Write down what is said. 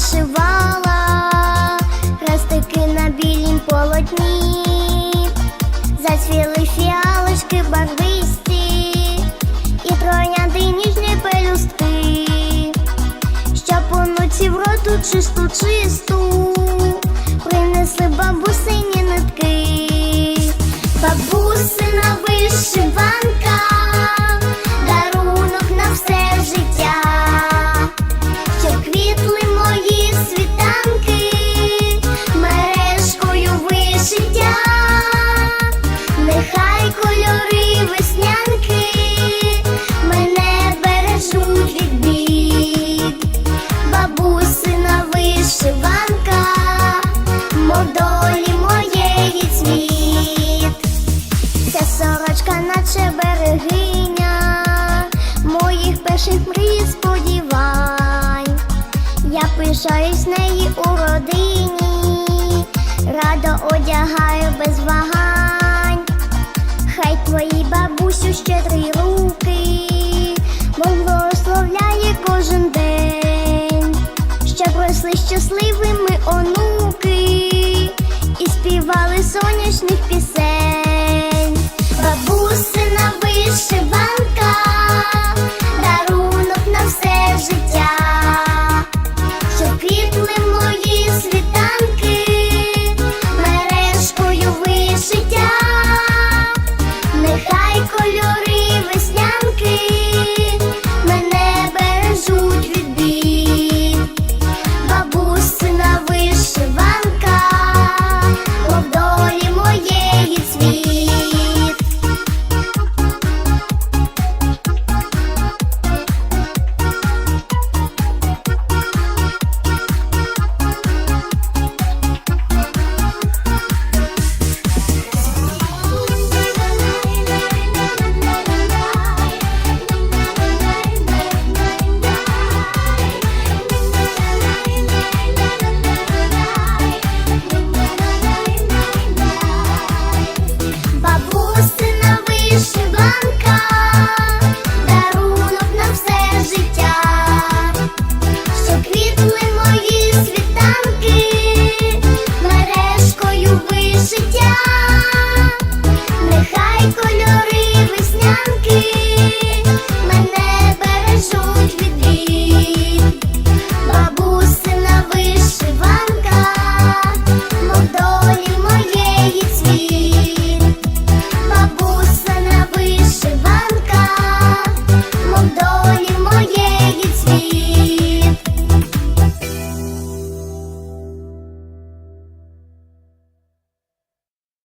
вишивала, хрестики на білім полотні, зацвіли фіалочки барвисті і троянди ніжні пелюстки, щоб уночі в роту чисту чисту принесли бабусині пишаюсь неї у родині, радо одягаю без вагань. Хай твої бабусю щедрі руки, мов благословляє кожен день, щоб росли щасливими онуки і співали сонячних пісень.